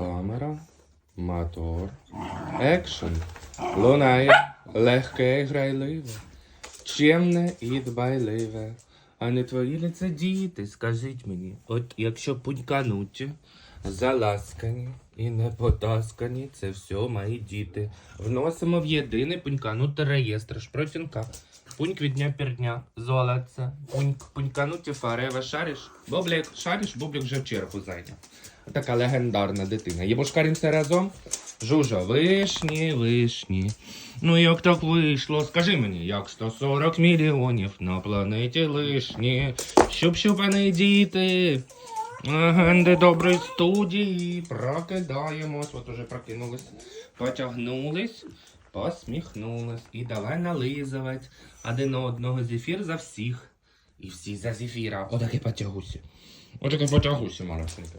Камера, мотор, екшн. Лунає легке і грайливе, чемне і дбайливе. А не твої ли це діти, скажіть мені, от якщо пунькануті, заласкані і не потаскані, це все мої діти. Вносимо в єдиний пуньканутий реєстр шпрофінка. Пуньк від дня пір дня, золоце, пуньк, пунькануті фарева, шариш? Бублик, шариш, бублик вже в чергу зайняв. Така легендарна дитина. Єбушкарім все разом. Жужа, вишні, вишні. Ну як так вийшло? Скажи мені, як 140 мільйонів на планеті лишні. Щоб щупани діти. Агенди доброї студії. Прокидаємось. От уже прокинулись. Потягнулись, посміхнулись. І давай нализувати один одного зефір за всіх. І всі за зефіра. Отаке потягуся. Отаке потягуся, малесеньке.